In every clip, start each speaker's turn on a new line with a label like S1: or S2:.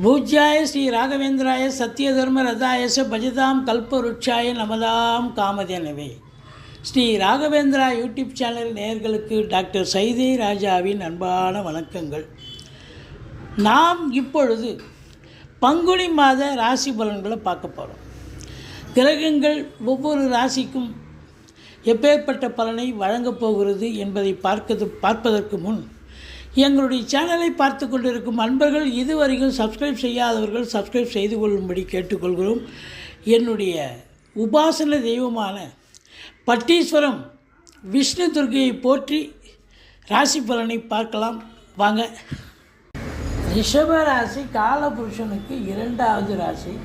S1: பூஜ்யாய ஸ்ரீ ராகவேந்திராய சத்யதர்ம ரதாயச பஜதாம் கல்பருட்சாய நமதாம் காமதேனவே. ஸ்ரீ ராகவேந்திரா யூடியூப் சேனல் நேயர்களுக்கு டாக்டர் சைதே ராஜாவின் அன்பான வணக்கங்கள். நாம் இப்பொழுது பங்குனி மாத ராசி பலன்களை பார்க்க போகிறோம் கிரகங்கள் ஒவ்வொரு ராசிக்கும் எப்பேற்பட்ட பலனை வழங்கப் போகிறது என்பதை பார்க்கது பார்ப்பதற்கு முன் எங்களுடைய சேனலை பார்த்து கொண்டிருக்கும் அன்பர்கள் இதுவரைக்கும் சப்ஸ்கிரைப் செய்யாதவர்கள் சப்ஸ்கிரைப் செய்து கொள்ளும்படி கேட்டுக்கொள்கிறோம். என்னுடைய உபாசன தெய்வமான பட்டீஸ்வரம் விஷ்ணு துர்கையை போற்றி ராசி பலனை பார்க்கலாம். வாங்க. ரிஷபராசி காலபுருஷனுக்கு இரண்டாவது ராசி.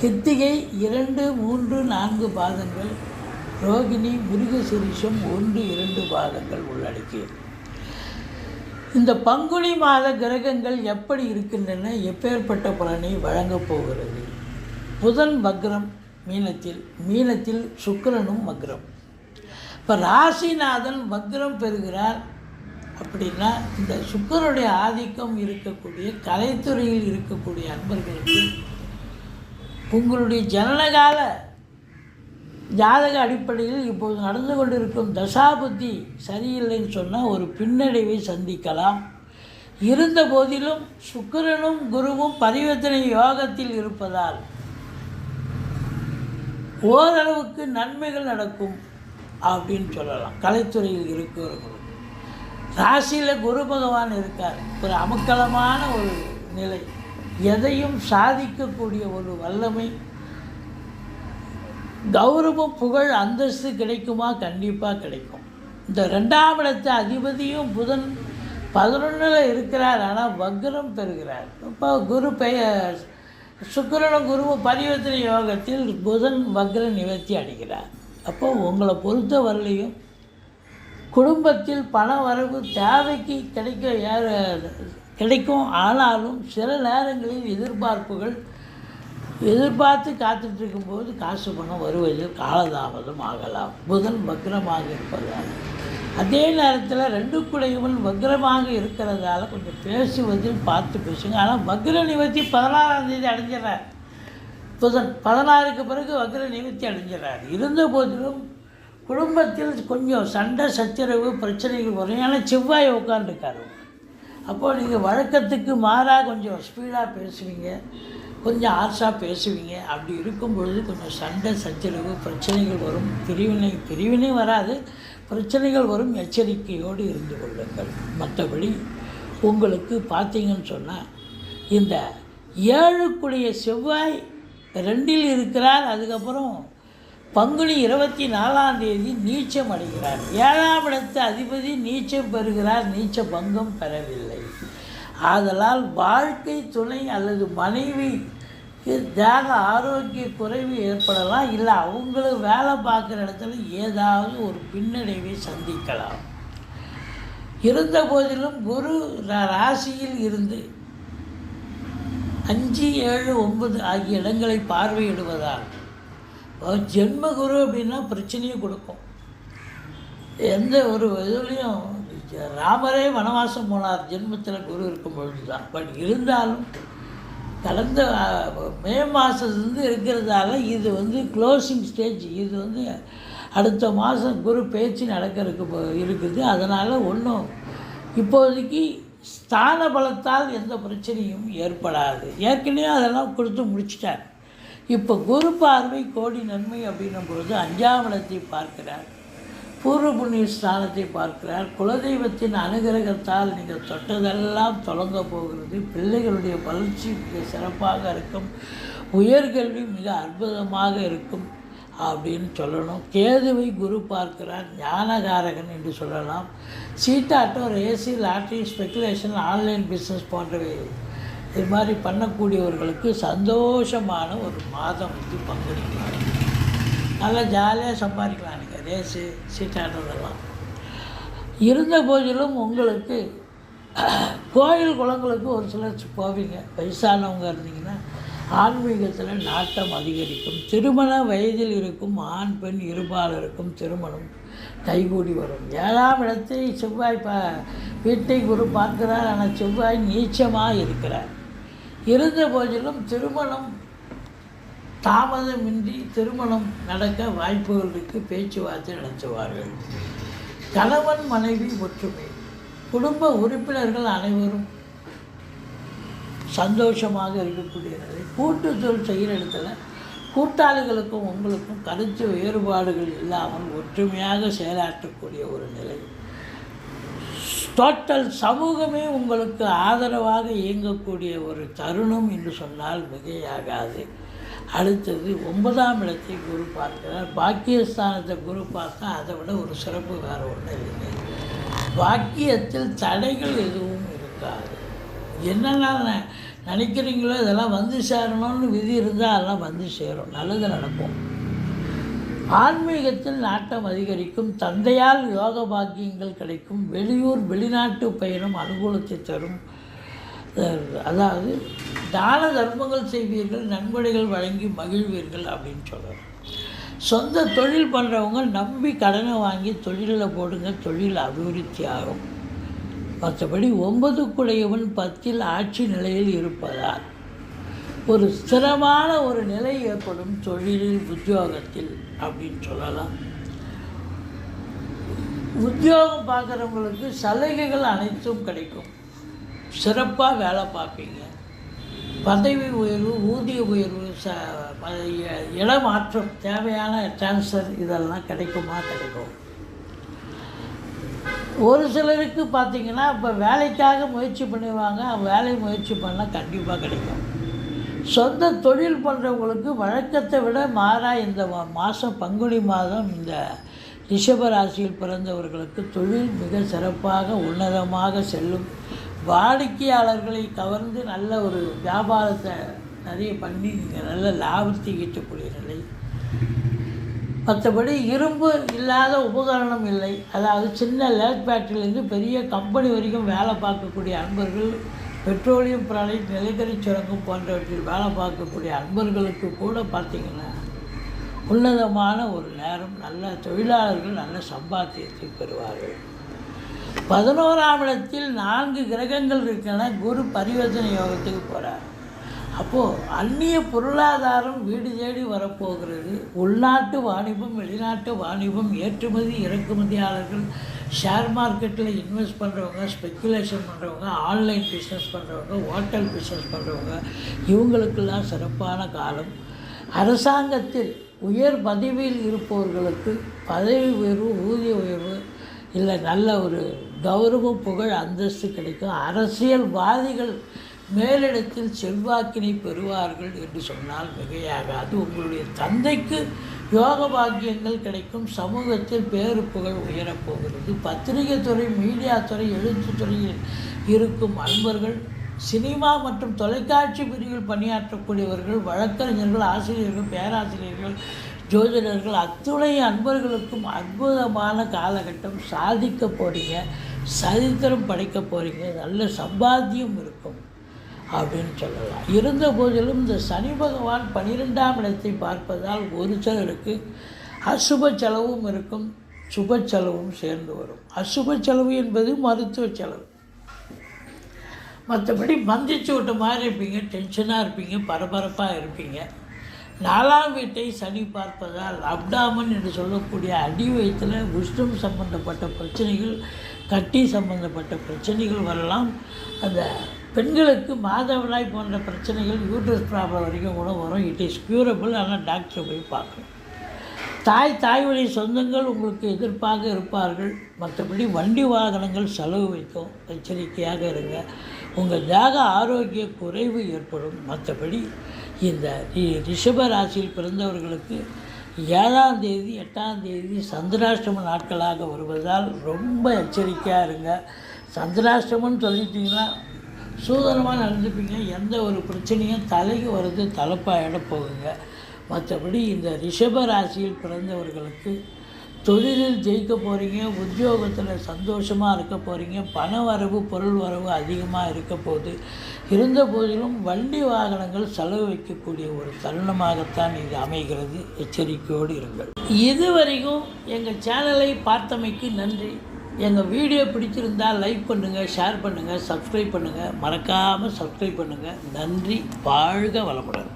S1: கித்திகை இரண்டு மூன்று நான்கு பாதங்கள். ரோகிணி மிருகசிரிஷம் ஒன்று இரண்டு பாதங்கள் உள்ளடக்கியது. இந்த பங்குனி மாத கிரகங்கள் எப்படி இருக்கின்றன எப்பேற்பட்ட பலனை வழங்கப் போகிறது? புதன் வக்ரம் மீனத்தில் மீனத்தில் சுக்கரனும் வக்ரம். இப்போ ராசிநாதன் வக்ரம் பெறுகிறார் அப்படின்னா இந்த சுக்கிரனுடைய ஆதிக்கம் இருக்கக்கூடிய கலைத்துறையில் இருக்கக்கூடிய அன்பர்களுக்கு உங்களுடைய ஜனனகால ஜாதக அடிப்படையில் இப்போது நடந்து கொண்டிருக்கும் தசாபுத்தி சரியில்லைன்னு சொன்னால் ஒரு பின்னடைவை சந்திக்கலாம். இருந்த போதிலும் சுக்கிரனும் குருவும் பரிவர்த்தனை யோகத்தில் இருப்பதால் ஓரளவுக்கு நன்மைகள் நடக்கும் அப்படின்னு சொல்லலாம். கலைத்துறையில் இருக்கிறவர்களுக்கு ராசியில் குரு பகவான் இருக்கார். ஒரு அமக்கலமான ஒரு நிலை. எதையும் சாதிக்கக்கூடிய ஒரு வல்லமை கௌரவம் புகழ் அந்தஸ்து கிடைக்குமா? கண்டிப்பாக கிடைக்கும். இந்த ரெண்டாம் அதிபதியும் புதன் பதினொன்றில் இருக்கிறார். ஆனால் வக்ரம் பெறுகிறார். இப்போ குரு பெயர் சுக்கரனும் குருவும் பரிவர்த்தனை யோகத்தில் புதன் வக்ர நிவர்த்தி அடைகிறார். அப்போ உங்களை பொறுத்த வரலையும் குடும்பத்தில் பண வரவு தேவைக்கு கிடைக்க ஏ- கிடைக்கும். ஆனாலும் சில நேரங்களில் எதிர்பார்ப்புகள் எதிர்பார்த்து காத்துட்டு இருக்கும்போது காசு பணம் வருவதில் காலதாமதம் ஆகலாம். புதன் வக்ரமாக இருப்பதால். அதே நேரத்தில் ரெண்டு குடையவன் வக்ரமாக இருக்கிறதால கொஞ்சம் பேசுவதில் பார்த்து பேசுங்க. ஆனால் வக்ர நிவர்த்தி பதினாறாம் தேதி அடைஞ்சிடறார். புதன் பதினாறுக்கு பிறகு வக்ர நிவர்த்தி அடைஞ்சிடறார். இருந்த போதிலும் குடும்பத்தில் கொஞ்சம் சண்டை சச்சரவு பிரச்சனைகள் வரும். ஏன்னா செவ்வாய் உட்காந்துருக்காரு அப்போது நீங்கள் வழக்கத்துக்கு மாறாக கொஞ்சம் ஸ்பீடாக பேசுவீங்க. கொஞ்சம் ஆர்ஷாக பேசுவீங்க. அப்படி இருக்கும் பொழுது கொஞ்சம் சண்டை சச்சரவு பிரச்சனைகள் வரும். பிரிவினை பிரிவினை வராது. பிரச்சனைகள் வரும். எச்சரிக்கையோடு இருந்து கொள்ளுங்கள். மற்றபடி உங்களுக்கு பார்த்தீங்கன்னு சொன்னால் இந்த ஏழுக்குடைய செவ்வாய் ரெண்டில் இருக்கிறார். அதுக்கப்புறம் பங்குனி இருபத்தி நாலாம் தேதி நீச்சம் அடைகிறார். ஏழாம் இடத்து அதிபதி நீச்சம் பெறுகிறார். நீச்ச பங்கம் பெறவில்லை. ஆதலால் வாழ்க்கை துணை அல்லது மனைவிக்கு தேக ஆரோக்கிய குறைவு ஏற்படலாம். இல்லை அவங்களும் வேலை பார்க்குற இடத்துல ஏதாவது ஒரு பின்னடைவை சந்திக்கலாம். இருந்த போதிலும் குரு ரா- ராசியில் இருந்து அஞ்சு ஏழு ஒன்பது ஆகிய இடங்களை பார்வையிடுவதால் ஜென்ம குரு அப்படின்னா பிரச்சனையும் கொடுக்கும். எந்த ஒரு இதுலேயும் ராமரே வனவாசம் போனார். ஜென்மத்தில் குரு இருக்கும் பொழுது தான் பட் இருந்தாலும் கடந்த மே மாதத்துலேருந்து இருக்கிறதால இது வந்து க்ளோசிங் ஸ்டேஜ் இது வந்து அடுத்த மாதம் குரு பேச்சு நடக்கிறதுக்கு இருக்குது. அதனால் ஒன்றும் இப்போதைக்கு ஸ்தான பலத்தால் எந்த பிரச்சனையும் ஏற்படாது. ஏற்கனவே அதெல்லாம் கொடுத்து முடிச்சிட்டார். இப்போ குரு பார்வை கோடி நன்மை அப்படின்னும் பொழுது அஞ்சாம் இடத்தை பார்க்கிறார். பூர்வ புண்ணிய ஸ்தானத்தை பார்க்கிறார். குலதெய்வத்தின் அனுகிரகத்தால் நீங்கள் தொட்டதெல்லாம் தொடங்க போகிறது. பிள்ளைகளுடைய வளர்ச்சி மிக சிறப்பாக இருக்கும். உயர்கல்வி மிக அற்புதமாக இருக்கும் அப்படின்னு சொல்லணும். கேதுவை குரு பார்க்கிறார். ஞானகாரகன் என்று சொல்லலாம். சீட்டாட்டம் ரேசி லாட்ரி ஸ்பெகுலேஷன் ஆன்லைன் பிஸ்னஸ் போன்றவை. இது மாதிரி பண்ணக்கூடியவர்களுக்கு சந்தோஷமான ஒரு மாதம் வந்து பங்குனி நல்லா ஜாலியாக சம்பாதிக்கலாம். நீங்கள் சீட்டாடுறதெல்லாம் இருந்த போதிலும் உங்களுக்கு கோயில் குளங்களுக்கு ஒரு சிலர் போவீங்க. வயசானவங்க இருந்தீங்கன்னா ஆன்மீகத்தில் நாட்டம் அதிகரிக்கும். திருமண வயதில் இருக்கும் ஆண் பெண் இருபாலருக்கும் திருமணம் கைகூடி வரும். ஏழாம் இடத்தை செவ்வாய் பா வீட்டை குரு பார்க்கிறார். ஆனால் செவ்வாய் நீச்சமாக இருக்கிறார். இருந்த போதிலும் திருமணம் தாமதமின்றி திருமணம் நடக்க வாய்ப்புகளுக்கு பேச்சுவார்த்தை நடத்துவார்கள். கணவன் மனைவி ஒற்றுமை. குடும்ப உறுப்பினர்கள் அனைவரும் சந்தோஷமாக இருக்கக்கூடிய நிலை கூட்டு தொழில் செய்கிற இடத்துல கூட்டாளிகளுக்கும் உங்களுக்கும் கருத்து வேறுபாடுகள் இல்லாமல் ஒற்றுமையாக செயலாற்றக்கூடிய ஒரு நிலை. டோட்டல் சமூகமே உங்களுக்கு ஆதரவாக இயங்கக்கூடிய ஒரு தருணம் என்று சொன்னால் மிகையாகாது. அடுத்தது ஒன்பதாம் இடத்தை குரு பார்க்கிறார். பாக்கியஸ்தானத்தை குரு பார்த்தா அதை விட ஒரு சிறப்பு வேறு ஒன்றும் இல்லைங்க பாக்கியத்தில் தடைகள் எதுவும் இருக்காது. என்னென்ன ந- நினைக்கிறீங்களோ இதெல்லாம் வந்து சேரணும்னு விதி இருந்தால் அதெல்லாம் வந்து சேரும். நல்லது நடக்கும். ஆன்மீகத்தில் நாட்டம் அதிகரிக்கும். தந்தையால் யோக பாக்கியங்கள் கிடைக்கும். வெளியூர் வெளிநாட்டு பயணம் அனுகூலத்தை தரும். அதாவது தான தர்மங்கள் செய்வீர்கள் நன்கொடைகள் வழங்கி மகிழ்வீர்கள் அப்படின்னு சொல்கிறார் சொந்த தொழில் பண்ணுறவங்க நம்பி கடனை வாங்கி தொழிலில் போடுங்க தொழில் அபிவிருத்தி ஆகும். மற்றபடி ஒன்பது குடையவன் பத்தில் ஆட்சி நிலையில் இருப்பதால் ஒரு ஸ்திரமான ஒரு நிலை ஏற்படும் தொழிலில் உத்தியோகத்தில் அப்படின்னு சொல்லலாம். உத்தியோகம் பார்க்குறவங்களுக்கு சலுகைகள் அனைத்தும் கிடைக்கும். சிறப்பாக வேலை பார்ப்பீங்க. பதவி உயர்வு ஊதிய உயர்வு ச இடமாற்றம் தேவையான டிரான்ஸ்ஃபர் இதெல்லாம் கிடைக்குமா கிடைக்கும்? ஒரு சிலருக்கு பார்த்தீங்கன்னா இப்போ வேலைக்காக முயற்சி பண்ணுவாங்க வேலை முயற்சி பண்ணால் கண்டிப்பாக கிடைக்கும். சொந்த தொழில் பண்ணுறவங்களுக்கு வழக்கத்தை விட மாறா இந்த மா- மாதம் பங்குனி மாதம் இந்த ரிஷபராசியில் பிறந்தவர்களுக்கு தொழில் மிக சிறப்பாக உன்னதமாக செல்லும். வாடிக்கையாளர்களை கவர்ந்து நல்ல ஒரு வியாபாரத்தை நிறைய பண்ணி நீங்கள் நல்ல லாபத்தை ஈட்டக்கூடிய நிலை மற்றபடி இரும்பு இல்லாத உபகரணம் இல்லை. அதாவது சின்ன லேட் பேட்டரியிலேருந்து பெரிய கம்பெனி வரைக்கும் வேலை பார்க்கக்கூடிய அன்பர்கள் பெட்ரோலியம் ப்ராடக்ட் நிலக்கரி சுரங்கம் போன்றவற்றில் வேலை பார்க்கக்கூடிய அன்பர்களுக்கு கூட பார்த்திங்கன்னா உன்னதமான ஒரு நேரம் நல்ல தொழிலாளர்கள் நல்ல சம்பாத்தியத்தை பெறுவார்கள். பதினோராம் இடத்தில் நான்கு கிரகங்கள் இருக்கின்றன. குரு பரிவர்த்தனை யோகத்துக்கு போகிறார் அப்போது அந்நிய பொருளாதாரம் வீடு தேடி வரப்போகிறது. உள்நாட்டு வாணிபம் வெளிநாட்டு வாணிபம் ஏற்றுமதி இறக்குமதியாளர்கள் ஷேர் மார்க்கெட்டில் இன்வெஸ்ட் பண்ணுறவங்க ஸ்பெக்குலேஷன் பண்ணுறவங்க ஆன்லைன் பிஸ்னஸ் பண்ணுறவங்க ஹோட்டல் பிஸ்னஸ் பண்ணுறவங்க இவங்களுக்கெல்லாம் சிறப்பான காலம். அரசாங்கத்தில் உயர் பதவியில் இருப்பவர்களுக்கு பதவி உயர்வு ஊதிய உயர்வு இல்லை நல்ல ஒரு கௌரவ புகழ் அந்தஸ்து கிடைக்கும். அரசியல்வாதிகள் மேலிடத்தில் செல்வாக்கினை பெறுவார்கள் என்று சொன்னால் மிகையாகாது. உங்களுடைய தந்தைக்கு யோக பாக்கியங்கள் கிடைக்கும். சமூகத்தில் பேரு புகழ் உயரப்போகிறது. பத்திரிகை துறை மீடியா துறை எழுத்துத் துறையில் இருக்கும் அன்பர்கள் சினிமா மற்றும் தொலைக்காட்சி பிரிவில் பணியாற்றக்கூடியவர்கள் வழக்கறிஞர்கள் ஆசிரியர்கள் பேராசிரியர்கள் ஜோதிடர்கள் அத்துணை அன்பர்களுக்கும் அற்புதமான காலகட்டம். சாதிக்க போறீங்க சரித்திரம் படைக்க போகிறீங்க நல்ல சம்பாத்தியம் இருக்கும் அப்படின்னு சொல்லலாம். இருந்த போதிலும் இந்த சனி பகவான் பனிரெண்டாம் இடத்தை பார்ப்பதால் ஒரு சிலருக்கு அசுப செலவும் இருக்கும் சுப செலவும் சேர்ந்து வரும். அசுப செலவு என்பது மருத்துவ செலவு. மற்றபடி மந்திச்சு விட்ட மாதிரி இருப்பீங்க டென்ஷனாக இருப்பீங்க பரபரப்பாக இருப்பீங்க. நாலாம் வீட்டை சனி பார்ப்பதால் அப்டாமன் என்று சொல்லக்கூடிய அடி வயிற்றில் உஷ்ணம் சம்பந்தப்பட்ட பிரச்சனைகள் கட்டி சம்பந்தப்பட்ட பிரச்சனைகள் வரலாம். அந்த பெண்களுக்கு மாதவிடாய் போன்ற பிரச்சனைகள் யூட்ரஸ் ப்ராப்ளம் வரைக்கும் கூட வரும். இட் இஸ் க்யூரபிள் ஆனால் டாக்டரை போய் பார்க்கணும். தாய் தாய் வழி சொந்தங்கள் உங்களுக்கு எதிர்ப்பாக இருப்பார்கள். மற்றபடி வண்டி வாகனங்கள் செலவு வைக்கும். எச்சரிக்கையாக இருங்க. உங்கள் தேக ஆரோக்கிய குறைவு ஏற்படும். மற்றபடி இந்த ரி- ரிஷப ராசியில் பிறந்தவர்களுக்கு ஏழாம் தேதி எட்டாம் தேதி சந்திராஷ்டம நாட்களாக வருவதால் ரொம்ப எச்சரிக்கையாக இருங்க. சந்திராஷ்டமம்னு சொல்லிட்டீங்கன்னா சூதனமாக நடந்துப்பீங்க. எந்த ஒரு பிரச்சனையும் தலைக்கு வர்றது தலைப்பாயிட போகுங்க. மற்றபடி இந்த ரிஷப ராசியில் பிறந்தவர்களுக்கு தொழிலில் ஜெயிக்க போகிறீங்க உத்தியோகத்தில் சந்தோஷமாக இருக்க போகிறீங்க பண வரவு பொருள் வரவு அதிகமாக இருக்க போகுது. இருந்த போதிலும் வண்டி வாகனங்கள் செலவு வைக்கக்கூடிய ஒரு தருணமாகத்தான் இது அமைகிறது. எச்சரிக்கையோடு இருங்கள். இதுவரைக்கும் எங்கள் சேனலை பார்த்தமைக்கு நன்றி. எங்கள் வீடியோ பிடிச்சிருந்தா லைக் பண்ணுங்கள் ஷேர் பண்ணுங்கள் சப்ஸ்கிரைப் பண்ணுங்கள் மறக்காமல் சப்ஸ்கிரைப் பண்ணுங்கள் நன்றி. வாழ்க வளமுடன்.